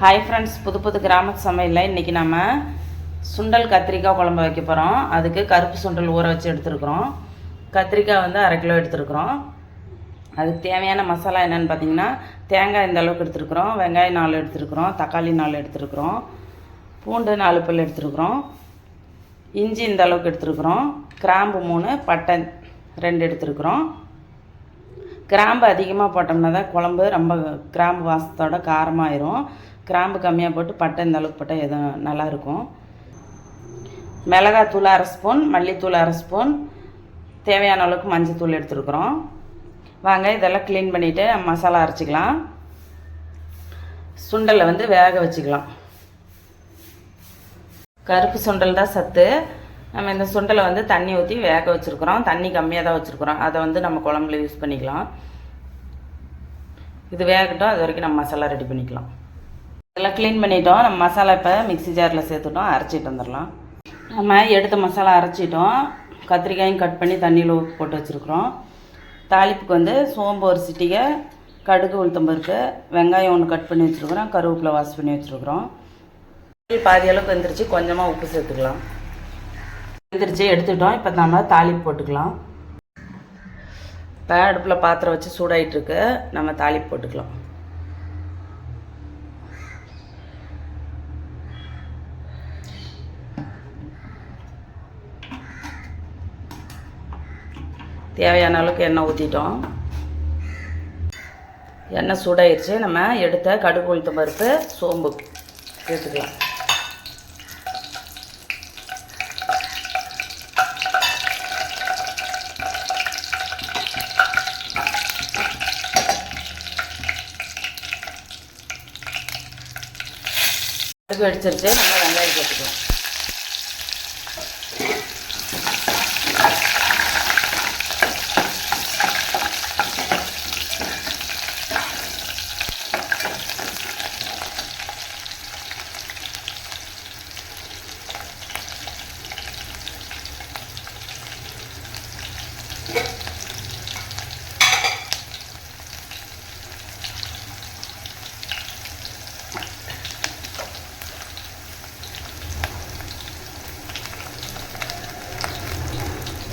Hi friends புது புது கிராம சமையலில் இன்றைக்கி நம்ம சுண்டல் கத்திரிக்காய் குழம்பு வைக்க போகிறோம் அதுக்கு கருப்பு சுண்டல் ஊற வச்சு எடுத்துருக்குறோம். கத்திரிக்காய் வந்து அரை கிலோ எடுத்துருக்குறோம். அதுக்கு தேவையான மசாலா என்னென்னு பார்த்தீங்கன்னா தேங்காய் இந்த அளவுக்கு எடுத்துருக்குறோம். வெங்காயம் நாலு எடுத்துருக்குறோம். தக்காளி நாலு எடுத்துருக்குறோம். பூண்டு நாலு பல் எடுத்துருக்குறோம். இஞ்சி இந்த அளவுக்கு எடுத்துருக்குறோம். கிராம்பு மூணு பட்டை ரெண்டு எடுத்துருக்குறோம். கிராம்பு அதிகமாக போட்டோம்னா தான் குழம்பு ரொம்ப கிராம்பு வாசத்தோட காரமாயிரும். கிராம்பு கம்மியாக போட்டு பட்டை இந்த அளவுக்கு போட்டால் எதுவும் நல்லாயிருக்கும். மிளகாத்தூள் அரை ஸ்பூன் மல்லித்தூள் அரை ஸ்பூன் தேவையான அளவுக்கு மஞ்சத்தூள் எடுத்துருக்குறோம். வாங்க இதெல்லாம் க்ளீன் பண்ணிவிட்டு மசாலா அரைச்சிக்கலாம். சுண்டலை வந்து வேக வச்சுக்கலாம். கருப்பு சுண்டல் தான் சத்து. நம்ம இந்த சுண்டலை வந்து தண்ணி ஊற்றி வேக வச்சுருக்குறோம். தண்ணி கம்மியாக தான் வச்சுருக்குறோம். அதை வந்து நம்ம குழம்புல யூஸ் பண்ணிக்கலாம். இது வேகட்டும் அது வரைக்கும் நம்ம மசாலா ரெடி பண்ணிக்கலாம். இதெல்லாம் க்ளீன் பண்ணிட்டோம். நம்ம மசாலா இப்போ மிக்ஸி ஜாரில் சேர்த்துட்டோம். அரைச்சிட்டு வந்துடலாம். நம்ம எடுத்த மசாலா அரைச்சிட்டோம். கத்திரிக்காயும் கட் பண்ணி தண்ணியில் ஊற்றி போட்டு வச்சுருக்குறோம். தாளிப்புக்கு வந்து சோம்பு ஒரு சிட்டிகை கடுகு உளுத்தம்பருக்கு வெங்காயம் ஒன்று கட் பண்ணி வச்சுருக்குறோம். கருவேப்பிலை வாஷ் பண்ணி வச்சுருக்குறோம். பாதி அளவுக்கு வந்துருச்சு. கொஞ்சமாக உப்பு சேர்த்துக்கலாம். வந்துருச்சு எடுத்துட்டோம். இப்போ நம்ம தாளிப்பு போட்டுக்கலாம். இப்போ அடுப்பில் பாத்திரம் வச்சு சூடாயிட்டுருக்கு நம்ம தாளிப்பு போட்டுக்கலாம். தேவையான அளவுக்கு எண்ணெய் ஊற்றிட்டோம் எண்ணெய் சூடாயிருச்சு. நம்ம எடுத்த கடுகு உளுத்தம் பருப்பு சோம்பு சேர்த்துக்கலாம் கடுகு அடிச்சிருச்சு நம்ம வெங்காயம் சேர்த்துக்கலாம்.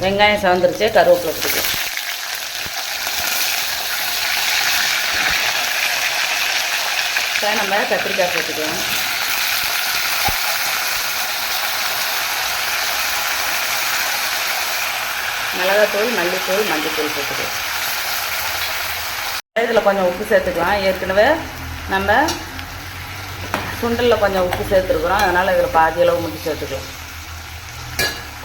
வெங்காயம் சவந்துருச்சு கருவேப்பிலை போட்டுக்கலாம் நம்ம கத்திரிக்காய் சேர்த்துக்கலாம் மிளகாத்தூள் மல்லித்தூள் மஞ்சத்தூள் போட்டுக்கலாம் இதில் கொஞ்சம் உப்பு சேர்த்துக்கலாம். ஏற்கனவே நம்ம சுண்டலில் கொஞ்சம் உப்பு சேர்த்துருக்குறோம். அதனால் இதில் பாதி அளவு மட்டும் சேர்த்துக்கலாம்.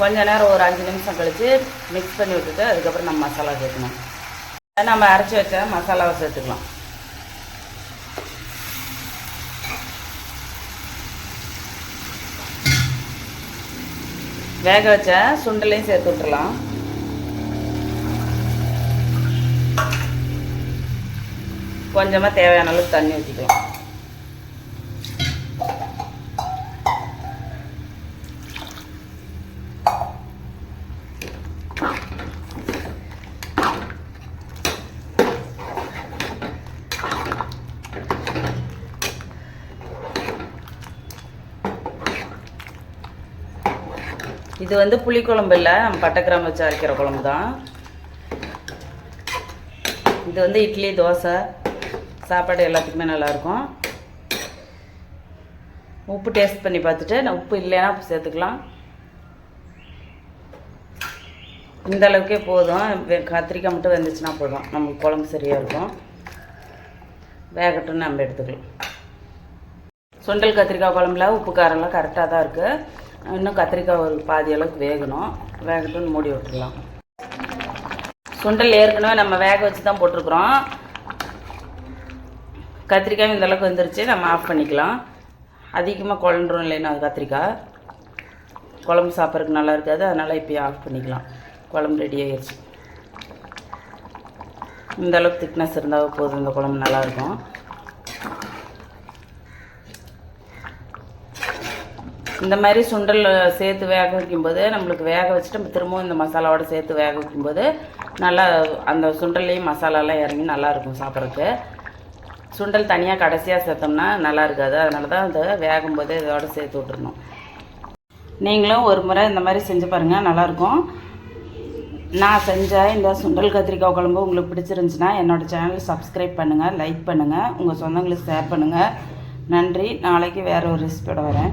கொஞ்ச நேரம் ஒரு அஞ்சு நிமிஷம் கழித்து மிக்ஸ் பண்ணி விட்டுட்டு அதுக்கப்புறம் நம்ம மசாலா சேர்க்கணும் நம்ம அரைச்சி வச்ச மசாலாவை சேர்த்துக்கலாம். வேக வச்ச சுண்டலையும் சேர்த்து விட்டுலாம் கொஞ்சமாக தேவையான அளவுக்கு தண்ணி ஊற்றிக்கலாம் இது வந்து புளிக்குழம்பு இல்லை நம்ம பட்டைக்கிராம் வச்சு அரைக்கிற குழம்பு தான் இது வந்து இட்லி தோசை சாப்பாடு எல்லாத்துக்குமே நல்லாயிருக்கும். உப்பு டேஸ்ட் பண்ணி பார்த்துட்டு நான் உப்பு இல்லைன்னா உப்பு சேர்த்துக்கலாம். இந்த அளவுக்கே போதும். வெ- கத்திரிக்காய் மட்டும் வந்துச்சுன்னா போதும். நமக்கு குழம்பு சரியாக இருக்கும். வேகட்டும்னு நம்ம எடுத்துக்கலாம். சுண்டல் கத்திரிக்காய் குழம்புல உப்பு காரம்லாம் கரெக்டாக தான் இருக்குது இன்னும் கத்திரிக்காய் ஒரு பாதி அளவுக்கு வேகணும். வேகட்டும்னு மூடி விட்டுறலாம் சுண்டல் ஏற்கனவே நம்ம வேக வச்சு தான் போட்டிருக்குறோம். கத்திரிக்காய் இந்த அளவுக்கு வந்துருச்சு நம்ம ஆஃப் பண்ணிக்கலாம். அதிகமாக குழன்றும் இல்லைன்னா அது கத்திரிக்காய். குழம்பு சாப்பிட்றதுக்கு நல்லா இருக்காது அதனால் இப்போயே ஆஃப் பண்ணிக்கலாம். குழம்பு ரெடி ஆகிடுச்சு இந்த அளவுக்கு திக்னஸ் இருந்தால் போதும் இந்த குழம்பு நல்லாயிருக்கும் இந்த மாதிரி சுண்டல் சேர்த்து வேக வைக்கும்போது நம்மளுக்கு வேக வச்சுட்டு நம்ம திரும்பவும் இந்த மசாலாவோட சேர்த்து வேக வைக்கும்போது நல்லா அந்த சுண்டல்லையும் மசாலாலாம் இறங்கி நல்லாயிருக்கும் சாப்பிட்றதுக்கு. சுண்டல் தனியாக கடைசியாக சேர்த்தோம்னா நல்லா இருக்காது. அதனால தான் அதை வேகும்போது இதோட சேர்த்து விட்டுருணும் நீங்களும் ஒரு முறை இந்த மாதிரி செஞ்சு பாருங்கள் நல்லாயிருக்கும். நான் செஞ்ச இந்த சுண்டல் கத்திரிக்காய் குழம்பு உங்களுக்கு பிடிச்சிருந்துச்சுன்னா என்னோடய சேனல் சப்ஸ்கிரைப் பண்ணுங்கள் லைக் பண்ணுங்கள் உங்கள் சொந்தங்களுக்கு ஷேர் பண்ணுங்கள் நன்றி. நாளைக்கு வேறு ஒரு ரெசிபியோட வரேன்.